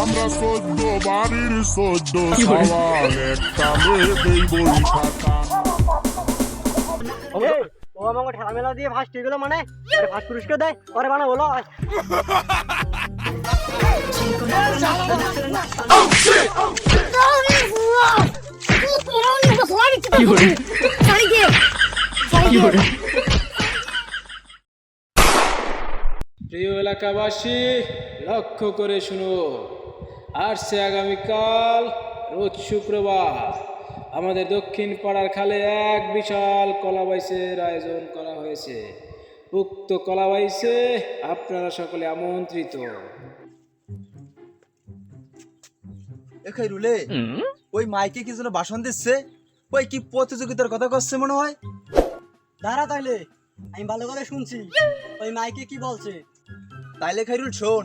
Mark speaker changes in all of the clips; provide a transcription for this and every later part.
Speaker 1: আমরা সদ্য বাড়ির সদ্য সওয়াল একটা মেয়ে দেই বই
Speaker 2: ও আমাকে ঠেলা মেলা দিয়ে ফার্স্ট হয়ে গেল মানে? ফার্স্ট পুরস্কার দেয়? পরে বানা বলো?
Speaker 3: প্রিয় এলাকাবাসী লক্ষ্য করে শুনো। আসছে আগামীকাল রোজ শুক্রবার। আমাদের দক্ষিণ পাড়ার খালে এক বিশাল কলাবাইসের আয়োজন করা হয়েছে। উক্ত কলাবাইসে আপনারা সকলে আমন্ত্রিত।
Speaker 4: এখাই রুলে ওই মাইকে কি যেন ভাষণ দিচ্ছে? ওই কি প্রতিযোগিতার কথা করছে মনে হয়?
Speaker 2: দাঁড়া তাইলে আমি ভালো করে শুনছি। ওই মাইকে কি বলছে?
Speaker 4: তাইলে খাইরুল শোন।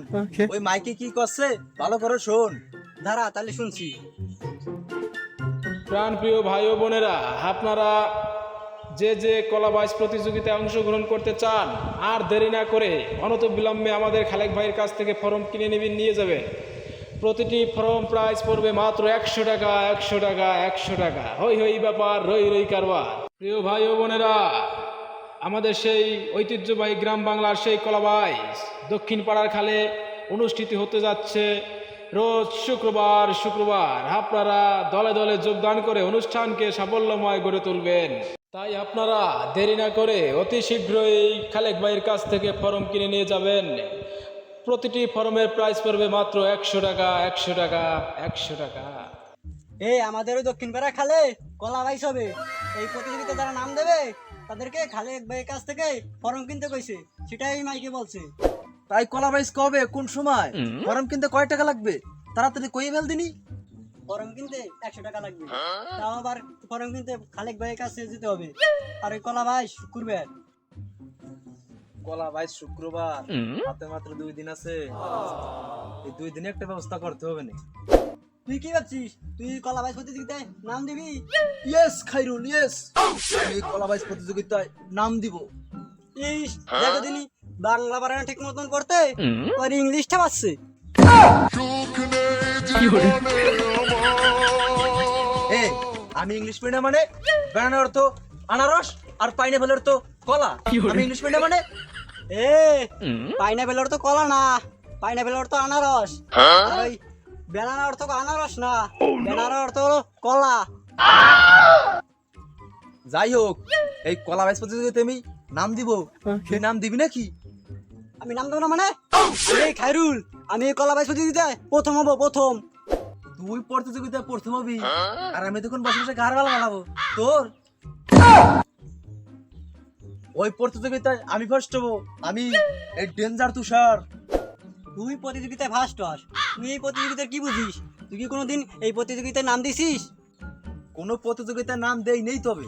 Speaker 4: ওই মাইকে কি করছে? ভালো করে শোন।
Speaker 2: দাঁড়া তাইলে শুনছি।
Speaker 3: প্রাণপ্রিয় ভাই ও বোনেরা আপনারা যে যে কলাবাইজ প্রতিযোগিতায় অংশগ্রহণ করতে চান আর দেরি না করে অনত বিলম্বে আমাদের খালেক ভাইয়ের কাছ থেকে ফর্ম কিনে নেবেন নিয়ে যাবেন। প্রতিটি ফর্ম প্রাইস পড়বে মাত্র একশো টাকা একশো টাকা একশো টাকা। হই হই, ব্যাপার, রই রই, কারবার। প্রিয় ভাই ও বোনেরা, আমাদের সেই ঐতিহ্যবাহী গ্রাম বাংলার সেই কলাবাইজ দক্ষিণ পাড়ার খালে অনুষ্ঠিত হতে যাচ্ছে রোজ শুক্রবার শুক্রবার। আপনারা দলে দলে যোগদান করে অনুষ্ঠানকে সাফল্যময় গড়ে তুলবেন। তাই আপনারা দেরি না করে অতি শীঘ্রই খালেক ভাইয়ের কাছ থেকে ফর্ম কিনে নিয়ে যাবেন। প্রতিটি ফর্মের প্রাইস পড়বে মাত্র একশো টাকা একশো টাকা একশো টাকা।
Speaker 2: এই আমাদের ওই দক্ষিণ পাড়া খালে কলা বাইস হবে এই প্রতিযোগিতা যারা নাম দেবে তাদেরকে খালে এক ভাইয়ের কাছ থেকে ফর্ম কিনতে কইছে। সেটাই মাইকে বলছে।
Speaker 4: তাই কলা বাইস কবে কোন সময়? ফরম কিনতে কয় টাকা লাগবে? তাড়াতাড়ি কই ফেল দিনি।
Speaker 2: ফর্ম কিনতে একশো টাকা লাগবে। তাও আবার ফর্ম কিনতে খালেক ভাইয়ের কাছে যেতে হবে। আর ওই কলা ভাই শুক্রবার।
Speaker 4: কলা বাইস শুক্রবার। হাতে মাত্র দুই দিন আছে। এই দুই দিনে একটা ব্যবস্থা করতে হবে না
Speaker 2: তুই কি ভাবছিস? তুই কলা বাইস প্রতিযোগিতায় নাম দিবি?
Speaker 4: ইয়েস খাইরুল ইয়েস আমি কলা বাইস প্রতিযোগিতায় নাম দিব।
Speaker 2: ইস দেখো দিনি বাংলা বানানো ঠিক মতন করতে ওর ইংলিশটা পাচ্ছে
Speaker 4: এ আমি ইংলিশ মিডিয়াম মানে ব্যানার অর্থ আনারস আর পাইনাপেল অর্থ কলা। আমি ইংলিশ মিডিয়াম মানে
Speaker 2: এ পাইনাপেলের তো কলা না পাইনাপেলের তো আনারস। আর ওই বেনানা অর্থ আনারস না বেনানা অর্থ হলো কলা।
Speaker 4: যাই হোক এই কলা বাইস প্রতিযোগিতায় আমি নাম দিব। তুই নাম দিবি নাকি?
Speaker 2: আমি নাম দেবো না মানে? এই খাইরুল আমি এই কলা বাইস প্রতিযোগিতায় প্রথম হব প্রথম।
Speaker 4: তুই প্রতিযোগিতায় প্রথম হবি। আর আমি তখন বসে বসে গার গাল বানাবো। তোর? ওই প্রতিযোগিতায় আমি ফার্স্ট হব। আমি এই ডেঞ্জার তুষার
Speaker 2: তুই প্রতিযোগিতায় ফার্স্ট হস। তুই এই প্রতিযোগিতায় কি বুঝিস? তুই কি কোনোদিন এই প্রতিযোগিতায় নাম দিছিস?
Speaker 4: কোনো প্রতিযোগিতার নাম দেই নেই তবে।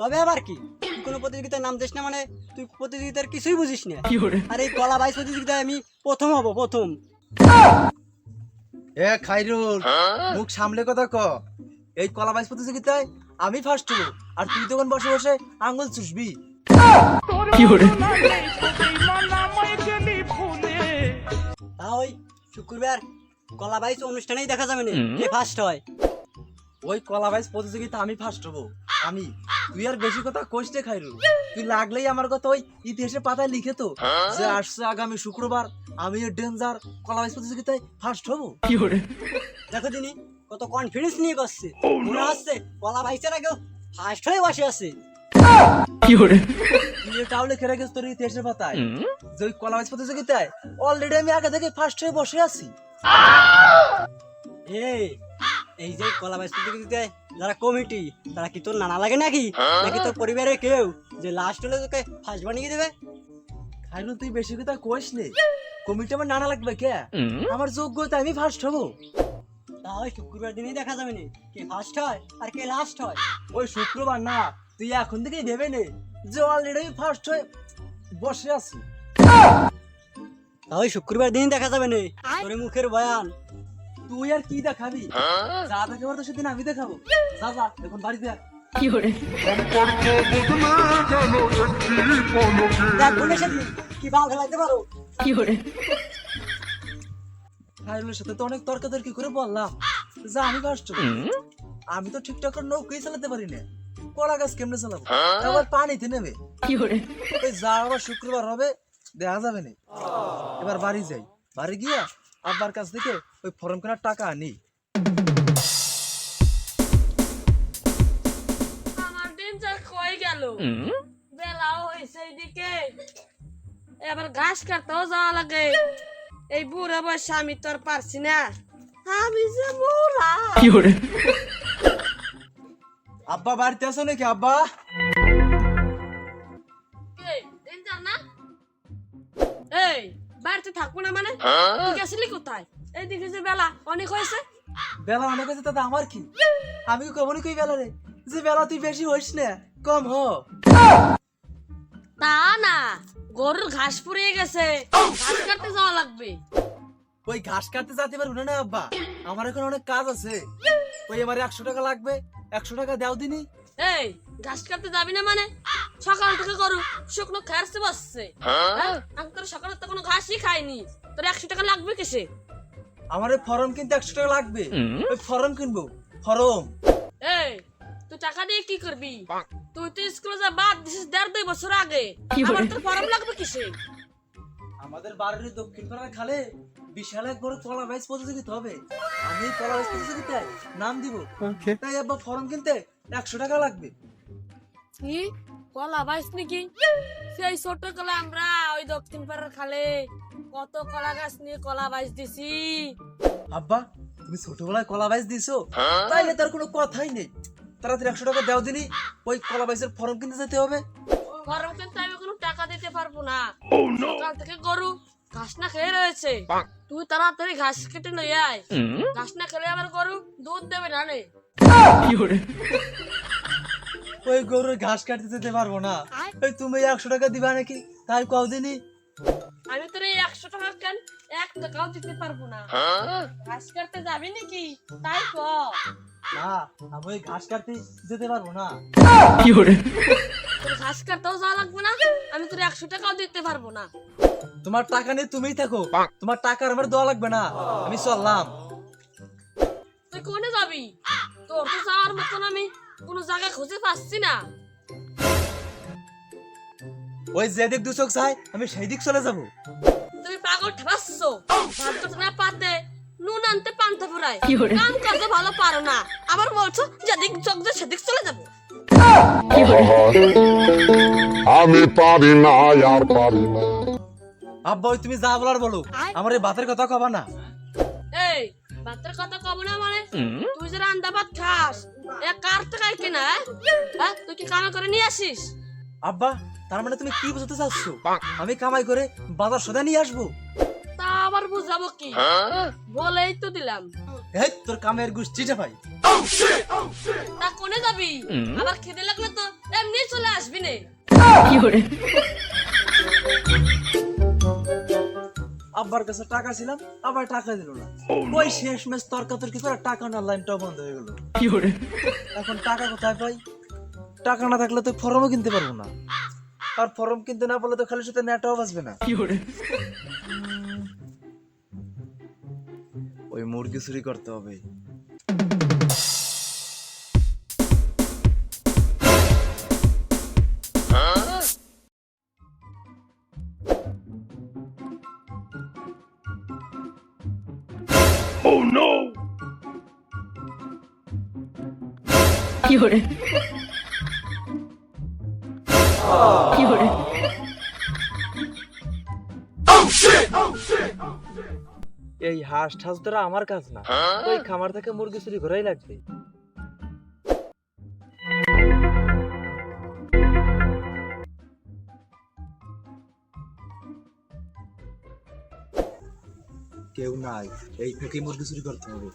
Speaker 2: তবে আবার কি? তুই কোনো প্রতিযোগিতায় নাম দিস না মানে তুই প্রতিযোগিতার কিছুই বুঝিস না। আর এই কলা বাইস প্রতিযোগিতায় আমি প্রথম হব প্রথম।
Speaker 4: এ খাইরুল মুখ সামলে কথা ক। এই কলা বাইস প্রতিযোগিতায় আমি ফার্স্ট হব। আর তুই তখন বসে বসে আঙ্গুল চুষবি।
Speaker 2: তা ওই শুক্রবার কলা বাইস অনুষ্ঠানেই দেখা যাবে না। কে ফার্স্ট হয়?
Speaker 4: ওই কলা বাইস প্রতিযোগিতা আমি ফার্স্ট হব। আমি। তুই আর বেশি কথা কোষ রে তুই লাগলেই আমার কথা ওই ইতিহাসের পাতায় লিখে তো। যে আসছে আগামী শুক্রবার আমি ডেঞ্জার কলা বাইস প্রতিযোগিতায় ফার্স্ট হব।
Speaker 2: দেখো দিনি কত কনফিডেন্স নিয়ে করছে মনে হচ্ছে কলা বাইসের আগেও ফার্স্ট হয়ে বসে আছে।
Speaker 4: তুই লিখে রেখেছ তোর ইতিহাসের পাতায়। যে কলা বাইস প্রতিযোগিতায় অলরেডি আমি আগে থেকে ফার্স্ট হয়ে বসে আছি।
Speaker 2: এ এই যে কলা বাইস প্রতিযোগিতায় যারা কমিটি তারা কি তোর নানা লাগে নাকি? নাকি তোর পরিবারের কেউ যে লাস্ট হলে তোকে ফার্স্ট বানিয়ে দেবে?
Speaker 4: খাইরুল তুই বেশি কথা কোষ নে। কমিটি আমার নানা লাগবে কে? আমার যোগ্যতা আমি ফার্স্ট হব।
Speaker 2: তাহলে শুক্রবার দিনই দেখা যাবে না। কে ফার্স্ট হয় আর কে লাস্ট হয়।
Speaker 4: ওই শুক্রবার না তুই এখন থেকেই ভেবে নে যে অলরেডি আমি ফার্স্ট হয়ে বসে আছি।
Speaker 2: তাহলে শুক্রবার দিনই দেখা যাবে না তোর মুখের বয়ান।
Speaker 4: তুই আর কি দেখাবি? যা দেখাবার তো সেদিন আমি দেখাবো। যা যা এখন
Speaker 1: পলকে।
Speaker 2: দেখ বলে সেদিন কি বাল ফেলাইতে পারো?
Speaker 4: খাইরুলের সাথে তো অনেক তর্কাতর্কি করে বললাম। যা আমি তো ঠিকঠাক করে নৌকাই চালাতে পারি না। কলা গাছ কেমনে চালাবো? আবার পানিতে নেবে। ওই শুক্রবার হবে দেখা যাবে না। এবার বাড়ি যাই। বাড়ি গিয়া আব্বার কাছ থেকে ওই ফর্ম কেনার টাকা আনি।
Speaker 5: আমার দিন যা কই গেল। বেলাও হয়েছে এইদিকে। এবার ঘাস কাটতেও যাওয়া লাগে। এই বুড়া বয়সে আমি তোর পারছি না। আমি যে বুড়া।
Speaker 4: আব্বা বাড়িতে আছো নাকি আব্বা?
Speaker 5: এই, দিন যান না। এই বাড়িতে থাকব না মানে? তুই গেছিলি কোথায়? এইদিকে যে বেলা অনেক হয়েছে।
Speaker 4: বেলা অনেক হয়েছে তাতে আমার কি? আমি কি কমনি কই বেলা রে? যে বেলা তুই বেশি হইস না কম হ।
Speaker 5: তা না গরুর ঘাস পুড়িয়ে গেছে। ঘাস কাটতে যাওয়া লাগবে।
Speaker 4: ওই ঘাস কাটতে যেতে পারব না আব্বা? আমার এখন অনেক কাজ আছে। ওই আমার একশো টাকা লাগবে। একশো টাকা দাও দিনি।
Speaker 5: এই ঘাস কাটতে যাবি না মানে? সকাল থেকে গরু শুকনো বসছে। হ্যাঁ? আমি তোর সকালে তো কোনো ঘাসই খাইনি। তোর একশো টাকা লাগবে কিসে?
Speaker 4: আমার ওই ফর্ম কিনতে একশো টাকা লাগবে। ওই ফর্ম কিনবো। ফর্ম।
Speaker 5: এই তুই টাকা দিয়ে কি করবি? তুই তো স্কুলে যা বাদ দিছিস দেড় দুই বছর আগে। আবার তোর ফর্ম লাগবে কিসে?
Speaker 4: আমাদের বাড়ির দক্ষিণ পাড়ার খালে বিশাল এক বড় কলা বাইস প্রতিযোগিতা হবে। আমি কলা বাইস প্রতিযোগিতায় নাম দিব। তাই আব্বা ফর্ম কিনতে একশো টাকা লাগবে।
Speaker 5: কি? কলা নাকি? সেই ছোট কলা আমরা ওই দক্ষিণ পাড়ার খালে কত কলা গাছ নিয়ে কলা দিছি।
Speaker 4: আব্বা তুমি ছোটবেলায় কলা বাইস দিছো? তাইলে তার কোনো কথাই নেই। তাড়াতাড়ি একশো টাকা দাও দিনি ওই কলা বাইসের ফর্ম কিনতে যেতে হবে।
Speaker 5: গরম কিন্তু আমি কোনো টাকা দিতে পারব না। সকাল থেকে গরু ঘাস না খেয়ে রয়েছে। তুই তাড়াতাড়ি ঘাস কেটে নই আয়। ঘাস না খেলে আবার গরু দুধ দেবে না রে
Speaker 4: ওই গরুর ঘাস কাটতে যেতে পারব না। ওই তুমি একশো টাকা দিবা নাকি? তাই কদিনই
Speaker 5: আমি তোর এই একশো টাকা কেন এক টাকাও দিতে পারব না। ঘাস কাটতে যাবি নাকি? তাই ক।
Speaker 4: না আমি ওই ঘাস কাটতে যেতে পারব না।
Speaker 5: তোর ঘাস কাটতেও যাওয়া লাগবে না। আমি তোর একশো টাকাও দিতে পারব না।
Speaker 4: তোমার টাকা নিয়ে তুমিই থাকো। তোমার টাকা আমার দেওয়া লাগবে না। আমি চললাম।
Speaker 5: তুই কোনে যাবি? তোর তো যাওয়ার মতন আমি কোনো জায়গা খুঁজে পাচ্ছি না।
Speaker 4: ওই যে দিক দু চোখ চাই আমি সেই দিক চলে যাব।
Speaker 5: তুমি পাগল ঠেলাচ্ছ। ভাত করতে না পাতে নুন আনতে পান্তা ফুরায় কাম কাজে ভালো পারো না। আবার বলছো যেদিক চোখ যে সেদিক চলে যাব।
Speaker 1: আমি পারি না আর পারি না।
Speaker 4: আব্বা ওই তুমি যা বলার বলো। আমার এই বাতের কথা কবা না।
Speaker 5: এই ভাতের কথা কব না মানে? তুই যে রান্দা ভাত খাস এ কার টাকায় কেনা হ্যাঁ? হ্যাঁ তুই কি কামে করে নিয়ে আসিস?
Speaker 4: আব্বা তার মানে তুমি কি বুঝতে চাচ্ছ? আমি কামাই করে বাজার সদা নিয়ে আসব?
Speaker 5: তা আবার বুঝাবো কি? বলেই তো দিলাম।
Speaker 4: এই তোর কামের গোষ্ঠীটা ভাই
Speaker 5: তা কোনে যাবি? আবার খিদে লাগলে তো এমনি চলে আসবি নে।
Speaker 4: আব্বার কাছে টাকা ছিলাম আবার টাকা দিল না। ওই শেষ মেশ তর্কাতর্কি করে টাকা না লাইনটাও বন্ধ হয়ে গেল। এখন টাকা কোথায় পাই? টাকা না থাকলে তো ফর্মও কিনতে পারব না। আর ফর্ম কিনতে না পারলে তো খালি সাথে নেটও বাঁচবে না। ওই মুরগি চুরি করতে হবে। এই হাঁস ঠাস ধরা আমার কাজ না। ওই খামার থেকে মুরগি চুরি করাই লাগবে। কেউ নাই এই থেকে মুরগি চুরি করতে হবে।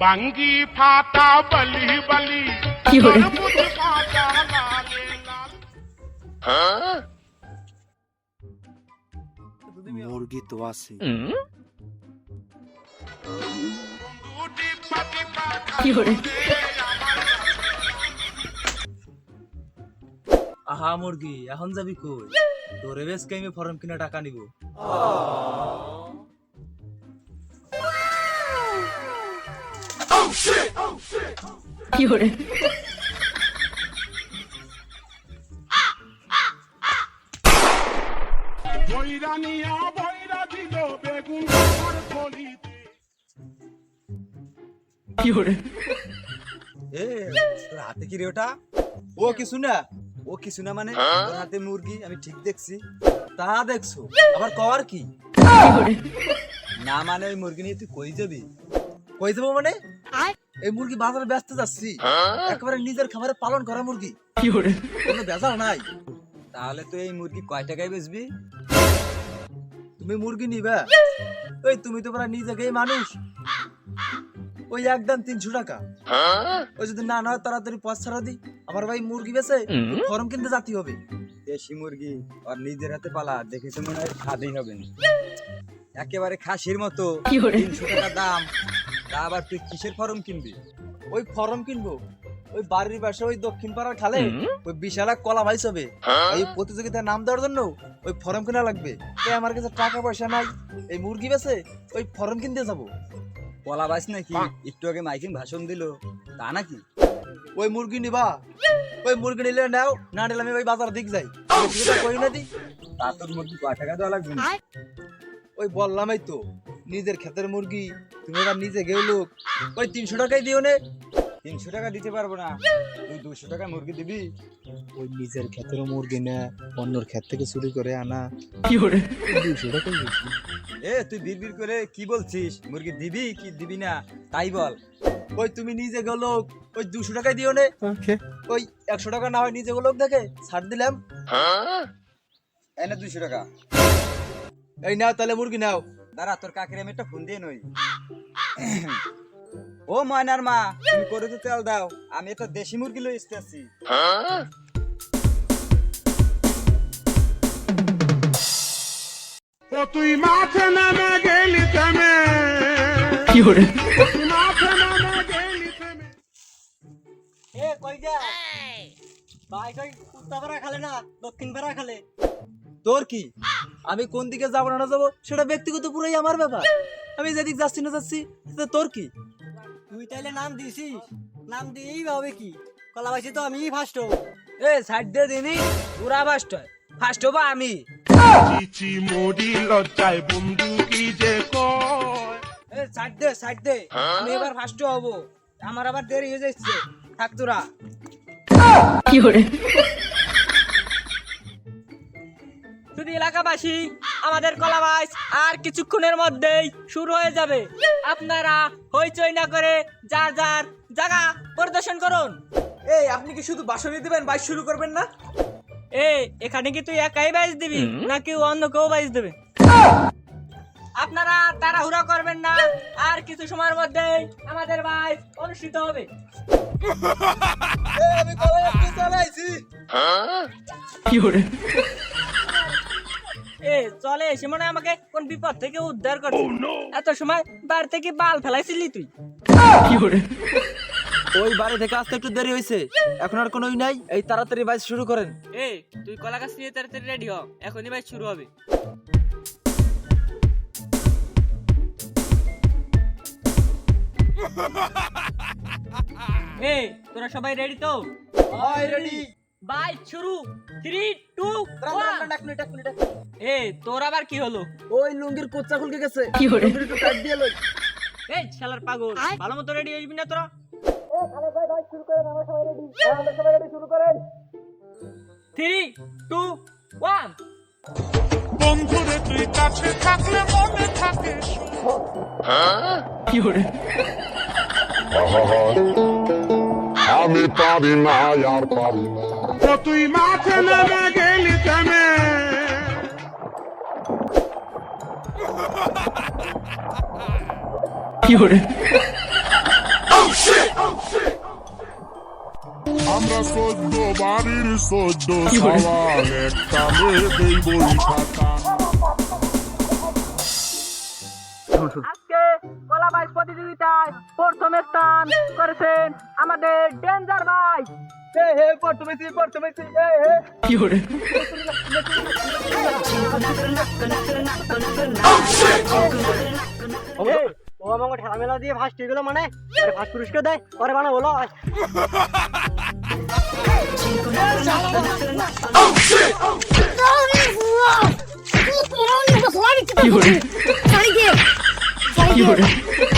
Speaker 1: বাঙ্গি ফাটা বলি বলি
Speaker 4: মুরগি তো আছে আহা মুরগি এখন যাবি কই তোরে বেশ আমি ফর্ম কিনা টাকা নিব
Speaker 1: থলিতে
Speaker 6: এ তোর হাতে কি রে ওটা?
Speaker 4: ও কিছু না
Speaker 6: ও কিছু না মানে? তোর হাতে মুরগি আমি ঠিক দেখছি।
Speaker 4: তা দেখছ? আবার কর কি?
Speaker 6: না মানে ওই মুরগি নিয়ে তুই কই যাবি?
Speaker 4: কই দেবো মানে? এই মুরগি বাজারে ব্যস্ত যাচ্ছি। একেবারে নিজের খাবারে পালন করা মুরগি। কোনো বেজাল নাই।
Speaker 6: তাহলে তুই এই মুরগি কয় টাকায় বেচবি?
Speaker 4: তুমি মুরগি নিবে? ওই তুমি তো প্রায় নিজেকেই মানুষ। ওই একদম তিনশো টাকা। ওই যদি না নয় তাড়াতাড়ি পথ ছাড়া দি। আমার ভাই মুরগি বেছে ফর্ম কিনতে জাতি হবে।
Speaker 6: দেশি মুরগি আর নিজের হাতে পালা দেখেছে মনে হয় স্বাদই হবে। না একেবারে খাসির মতো। তিনশো টাকা দাম। তা আবার তুই কিসের ফর্ম কিনবি?
Speaker 4: ওই ফর্ম কিনবো। ওই বাড়ির পাশে ওই দক্ষিণ পাড়ার খালে ওই বিশাল এক কলা ভাইস হবে। এই প্রতিযোগিতায় নাম দেওয়ার জন্য ওই ফর্ম কেনা লাগবে। তাই আমার কাছে টাকা পয়সা নাই এই মুরগি বেছে ওই ফর্ম কিনতে যাব।
Speaker 6: কলা বাস নাকি একটু আগে মাইকিং ভাষণ দিল তা নাকি?
Speaker 4: ওই মুরগি নিবা। ওই মুরগি নিলে নাও না নিলে আমি ওই বাজার দিক যাই। কই না দি
Speaker 6: তা তোর মুরগি কয় টাকা দেওয়া লাগবে? না?
Speaker 4: ওই বললামই তো নিজের ক্ষেতের মুরগি তুমি এবার নিজে গেও লোক। ওই তিনশো টাকাই দিও নে।
Speaker 6: তিনশো টাকা দিতে পারব না। তুই দুশো টাকা মুরগি দিবি।
Speaker 4: ওই নিজের ক্ষেতের মুরগি না অন্যর ক্ষেত থেকে চুরি করে আনা। দুশো টাকাই বেশি
Speaker 6: এ তুই বিড়বিড় করে কি বলছিস? মুরগি দিবি কি দিবি না? তাই বল।
Speaker 4: ওই তুমি নিজে গেল ওই দুশো টাকায় দিও নে। ওই একশো টাকা না হয় নিজে লোক দেখে ছাড় দিলাম।
Speaker 6: এনে দুশো টাকা।
Speaker 4: এই নাও তাহলে মুরগি নাও।
Speaker 6: দাঁড়া তোর কাকের আমি একটা ফোন দিয়ে নই। ও ময়নার মা তুমি করে তো তেল দাও আমি একটা দেশি মুরগি লই আসতেছি।
Speaker 1: ও তুই মাঠে নেমে গেলি থেমে। তুই মাঠে নেমে গেলি থেমে।
Speaker 2: এ কই যা? ভাই কই উত্তর পাড়া খালে না? দক্ষিণ পাড়া খালে।
Speaker 4: তোর কি? আমি কোন দিকে যাব না যাব সেটা ব্যক্তিগত পুরোই আমার ব্যাপার। আমি যেদিক যাচ্ছি না যাচ্ছি সেটা তোর কি?
Speaker 2: তুই তাইলে নাম দিছিস নাম দিয়েই হবে কি? কলা পাইছি তো আমিই ফার্স্ট হব।
Speaker 7: এ সাইড দিয়ে দিনি পুরা ফার্স্ট হয়। ফার্স্ট হব আমি।
Speaker 1: চিচি মরি লজ্জায় বন্ধু কি যে কয়?
Speaker 7: এ সাইড দে সাইড দে। আমি এবার ফার্স্ট হব। আমার আবার দেরি হয়ে যাচ্ছে। থাক তোরা। শুধু এলাকাবাসী আমাদের কলাবাস আর কিছুক্ষণের মধ্যেই শুরু হয়ে যাবে আপনারা হইচই না করে যার যার জায়গা পরিদর্শন করুন।
Speaker 4: এই আপনি কি শুধু বাসনে দিবেন বাইক শুরু করবেন না?
Speaker 7: এ এখানে কি তুই একাই বাইজ দিবি নাকি অন্য কেউ বাইজ দেবে? আপনারা তাড়াহুড়া করবেন না আর কিছু সময়ের মধ্যেই আমাদের বাইজ অনুষ্ঠিত হবে।
Speaker 4: আমি আপনি চালাইছি
Speaker 7: এ চলে এসে মনে হয় আমাকে কোন বিপদ থেকে উদ্ধার করছে। এত সময় বাড়ি থেকে বাল ফেলাইছিলি তুই।
Speaker 4: ওই বাড়ি থেকে আসতে একটু দেরি হয়েছে। এখন আর কোনোই নাই। এই তাড়াতাড়ি বাইক শুরু করেন।
Speaker 7: এ তুই কলা গাছ নিয়ে তাড়াতাড়ি রেডি হ। এখনই বাইজ শুরু হবে। এ তোরা সবাই রেডি তো?
Speaker 4: হাই রেডি
Speaker 7: বাই শুরু থ্রি টু এ তোর আবার কি হলো?
Speaker 4: ওই লুঙ্গির কোচ্চা খুলকে গেছে। টাইট দিয়ে
Speaker 7: এই শালার পাগল ভালো মতো রেডি হইবি না তোরা? থ্রি টু ওয়ান
Speaker 1: বন্ধুরে তুই কাছে থাকলে মনে থাকে
Speaker 8: আমি পারি না আর পারি না।
Speaker 1: তুই মাঠে নেমে গেলি থেমে আমরা সদ্য বাড়ির সদ্য সওয়াল একটা মেয়েতেই বই খাতা।
Speaker 7: প্রতিযোগিতা প্রতিযোগিতায় প্রথম স্থান করেছেন আমাদের ডেঞ্জার ভাই।
Speaker 2: ও আমাকে ঠেলামেলা দিয়ে ফার্স্ট হয়ে গেলো মানে? ফার্স্ট পুরস্কার দেয় পরে বানা বলো।
Speaker 9: কি computer.